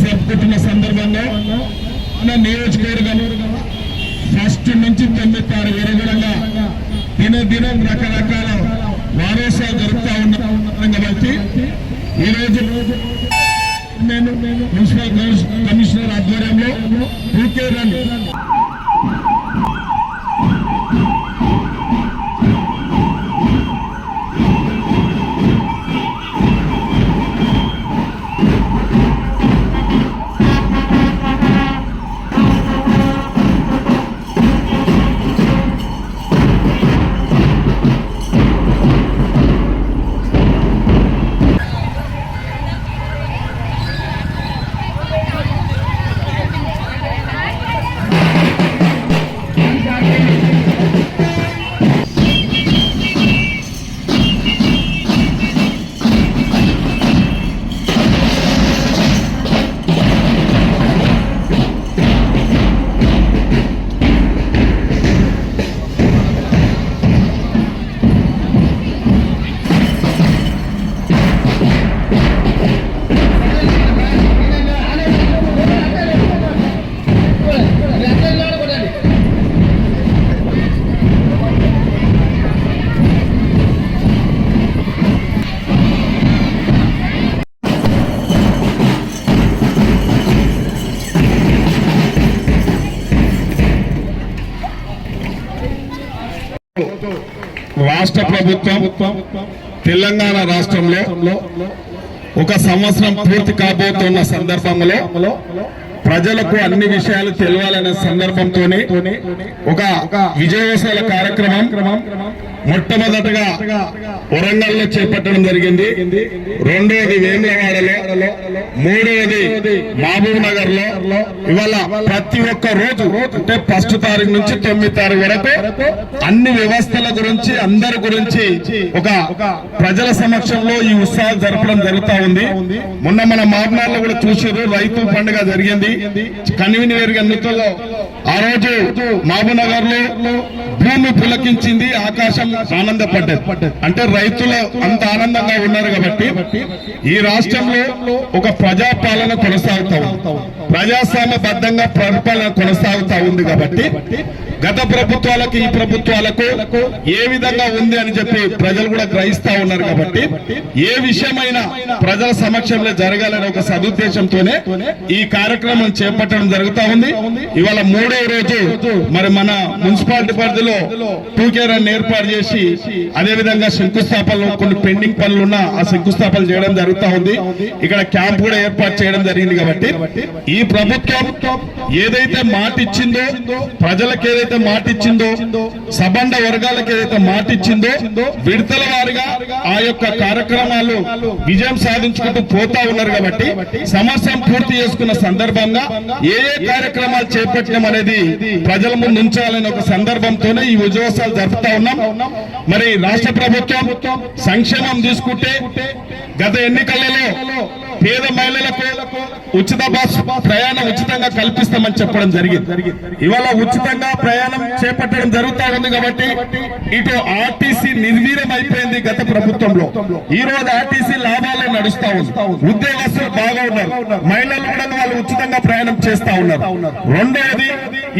జరుపుకుంటున్న సందర్భంగా మన నియోజకవర్గం ఫస్ట్ నుంచి తొమ్మిది తారు విరగడంగా దినదినం రకరకాల వారోత్సవాలు జరుపుతా ఉన్నాం కాబట్టి ఈరోజు నేను మున్సిపల్ కమిషనర్ ఆధ్వర్యంలో యూకే రన్. రాష్ట్ర ప్రభుత్వం తెలంగాణ రాష్ట్రంలో ఒక సంవత్సరం పూర్తి కాబోతున్న సందర్భంలో ప్రజలకు అన్ని విషయాలు తెలియాలనే సందర్భంతోనే ఒక విజయోత్సవాల కార్యక్రమం మొట్టమొదటగా వరంగల్లో చేపట్టడం జరిగింది. రెండవది వేములవాడలో మూడవది మహబూబ్ నగర్లో ఇవాళ ప్రతి ఒక్క రోజు అంటే ఫస్ట్ తారీఖు నుంచి తొమ్మిది తారీఖు వరకు అన్ని వ్యవస్థల గురించి అందరి గురించి ఒక ప్రజల సమక్షంలో ఈ ఉత్సవాలు జరపడం జరుగుతా ఉంది. మొన్న మన మామనాల్లో కూడా చూసారు రైతు పండుగ జరిగింది. కన్వీనర్ ఎన్నికల్లో ఆ రోజు మహబూబ్ నగర్లో భూమి పులకించింది ఆకాశం ఆనందపడ్డది అంటే రైతులు అంత ఆనందంగా ఉన్నారు కాబట్టి ఈ రాష్ట్రంలో ఒక ప్రజాపాలన కొనసాగుతా ఉంది. ప్రజాస్వామ్య పరిపాలన కొనసాగుతా ఉంది కాబట్టి గత ప్రభుత్వాలకు ఈ ప్రభుత్వాలకు ఏ విధంగా ఉంది అని చెప్పి ప్రజలు కూడా గ్రహిస్తా ఉన్నారు కాబట్టి ఏ విషయమైనా ప్రజల సమక్షంలో జరగాలనే ఒక సదుద్దేశంతోనే ఈ కార్యక్రమం చేపట్టడం జరుగుతా ఉంది. ఇవాళ మూడో రోజు మరి మన మున్సిపాలిటీ పరిధిలో టూకే రన్ ఏర్పాటు చేసి అదే విధంగా శంకుస్థాపనలో కొన్ని పెండింగ్ పనులు ఉన్న ఆ శంకుస్థాపన చేయడం జరుగుతా ఉంది. ఇక్కడ క్యాంప్ కూడా ఏర్పాటు చేయడం జరిగింది కాబట్టి ఈ ప్రభుత్వం ఏదైతే మాట ఇచ్చిందో ప్రజలకు ఏదైతే మాట ఇచ్చిందో సబండ వర్గాలకు ఏదైతే మాట ఇచ్చిందో విడతల వారిగా ఆ యొక్క కార్యక్రమాలు విజయం సాధించుకుంటూ పోతా ఉన్నారు కాబట్టి సంవత్సరం పూర్తి చేసుకున్న సందర్భంగా ఏ ఏ కార్యక్రమాలు చేపట్టడం అనేది ప్రజల ముందు ఉంచాలనే ఒక సందర్భంతోనే ఈ విజయోత్సవాలు జరుపుతా ఉన్నాం. మరి రాష్ట్ర ప్రభుత్వం సంక్షేమం తీసుకుంటే గత ఎన్నికలలో పేద మహిళలకు ఉచిత బస్ ప్రయాణం ఉచితంగా కల్పిస్తామని చెప్పడం జరిగింది. ఇవాళ ఉచితంగా ప్రయాణం చేపట్టడం జరుగుతా ఉంది కాబట్టి ఇటు ఆర్టీసీ నిర్వీర్యం అయిపోయింది గత ప్రభుత్వంలో. ఈ రోజు ఆర్టీసీ లాభాలే నడుస్తా ఉంది. ఉద్యోగస్తులు బాగా ఉన్నారు. మహిళలు కూడా వాళ్ళు ఉచితంగా ప్రయాణం చేస్తా ఉన్నారు. రెండవది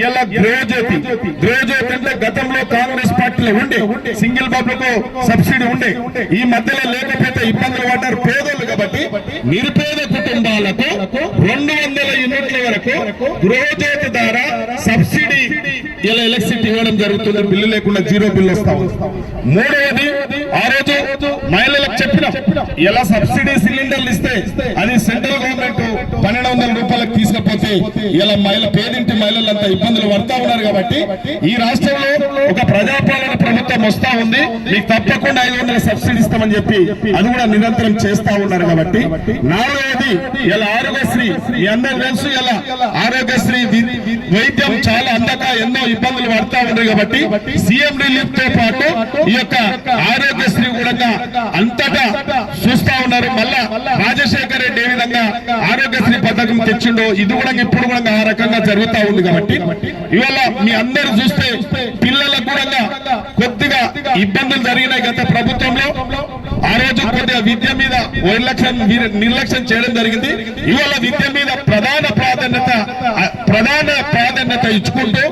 ఇలా గృహజ్యోతి గృహజ్యోతి అంటే గతంలో కాంగ్రెస్ పార్టీలో ఉండే సింగిల్ బాబులకు సబ్సిడీ ఉండే. ఈ మధ్యలో లేకపోతే ఇబ్బందులు పడ్డారు పేదోళ్ళు కాబట్టి నిరుపేద కుటుంబాలకు రెండు వందల యూనిట్ల వరకు గృహజ్యోతి ద్వారా సబ్సిడీ ఇలా ఎలక్ట్రిసిటీ ఇవ్వడం జరుగుతుంది బిల్లు లేకుండా జీరో బిల్లు వస్తా ఉంది. మూడవది ఆ రోజు మహిళలకు చెప్పిన? ఇలా సబ్సిడీ సిలిండర్లు ఇస్తే అది సెంట్రల్ గవర్నమెంట్ పన్నెండు వందల రూపాయలకు తీసుకపోతే ఇలా మహిళ పేదింటి మహిళలంతా ఇబ్బందులు పడతా ఉన్నారు కాబట్టి ఈ రాష్ట్రంలో ఒక ప్రజాపాలన ప్రభుత్వం వస్తా ఉంది. మీకు తప్పకుండా ఐదు వందల సబ్సిడీ ఇస్తామని చెప్పి అది కూడా నిరంతరం చేస్తా ఉన్నారు కాబట్టి నాలుగవది ఇలా ఆరోగ్యశ్రీ. మీ అందరూ తెలుసు ఇలా ఆరోగ్యశ్రీ వైద్యం చాలా అందక ఎన్నో ఇబ్బందులు పడతా ఉన్నారు కాబట్టి సీఎం రిలీఫ్తో పాటు ఈ యొక్క ఆరోగ్యశ్రీ కూడా అంతటా రాజశేఖర రెడ్డి ఏ విధంగా ఆరోగ్యశ్రీ పథకం తెచ్చిండో ఇది కూడా ఇప్పుడు కూడా ఆ రకంగా జరుగుతా ఉంది కాబట్టి. ఇవాళ మీ అందరు చూస్తే పిల్లలకు కూడా కొద్దిగా ఇబ్బందులు జరిగినాయి గత ప్రభుత్వంలో. ఆ రోజు కొద్దిగా విద్య మీద నిర్లక్ష్యం నిర్లక్ష్యం చేయడం జరిగింది. ఇవాళ విద్య మీద ప్రధాన ప్రాధాన్యత ప్రధాన ప్రాధాన్యత ఇచ్చుకుంటూ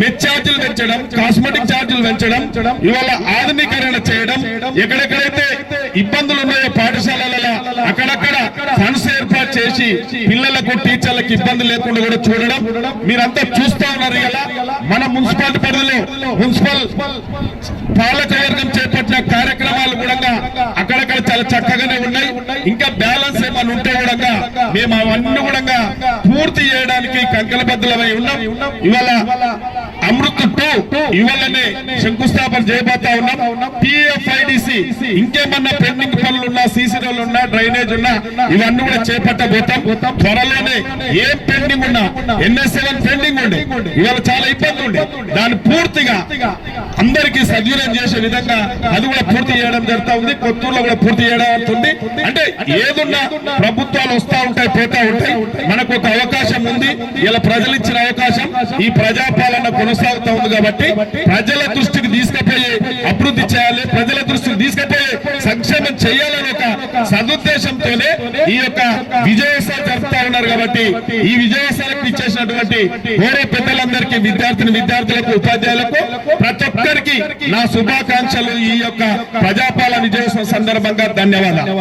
మెడ్ ఛార్జీలు పెంచడం కాస్మెటిక్ ఛార్జీలు పెంచడం ఇవాళ ఆధునీకరణ చేయడం ఎక్కడెక్కడైతే ఇబ్బందులు ఉన్నాయో పాఠశాలలో చేసి పిల్లలకు టీచర్లకు ఇబ్బంది లేకుండా కూడా చూడడం. మీరంతా చూస్తా ఉన్నారు కదా మన మున్సిపాలిటీ పరిధిలో మున్సిపల్ పాలకవర్గం చేపట్టిన కార్యక్రమాలు కూడా అక్కడక్కడ చాలా చక్కగానే ఉన్నాయి. ఇంకా బ్యాలెన్స్ ఏమైనా ఉంటే కూడా మేము అవన్నీ కూడా పూర్తి చేయడానికి కంకణబద్ధులమై ఉన్నాం. ఇవాళ అమృత్ టూ ఇవాళనే శంకుస్థాపన చేయబోతా ఉన్నాం. పిఎఫ్ఐడిసి ఇంకేమన్నా పెండింగ్ పనులు ఉన్నా సీసీ రోడ్లు ఉన్నా డ్రైనేజ్ ఉన్నా ఇవన్నీ కూడా చేపట్టబోతాం. త్వరలోనే ఏం పెండింగ్ ఉన్నా ఎన్ఎస్ఎల్ పెండింగ్ ఉండే. ఇవాళ చాలా ఇబ్బంది ఉండే. దాన్ని పూర్తిగా అందరికీ సద్వినియోగం చేసే విధంగా అది కూడా పూర్తి చేయడం జరుగుతూ ఉంది. కొత్తూరులో కూడా పూర్తి చేయడం అవుతుంది అంటే ఏదున్నా ప్రభుత్వాలు వస్తా ఉంటాయి పోతా ఉంటాయి. మనకు ఒక అవకాశం ఉంది. ఇలా ప్రజలు ఇచ్చిన అవకాశం ఈ ప్రజాపాలన కొనసాగుతా ఉంది కాబట్టి ప్రజల దృష్టికి తీసుకుపోయి అభివృద్ధి చేయాలి. ప్రజల దృష్టికి తీసుకుపోయి సంక్షేమం చేయాలని ఒక సదుద్దేశంతోనే ఈ యొక్క విజయోత్సవం చేస్తా ఉన్నారు కాబట్టి ఈ విజయశాలకు ఇచ్చేసినటువంటి వేరే పెద్దలందరికీ విద్యార్థిని విద్యార్థులకు ఉపాధ్యాయులకు ప్రతి ఒక్కరికి నా శుభాకాంక్షలు. ఈ యొక్క ప్రజాపాల విజయోత్సవం సందర్భంగా ధన్యవాదాలు.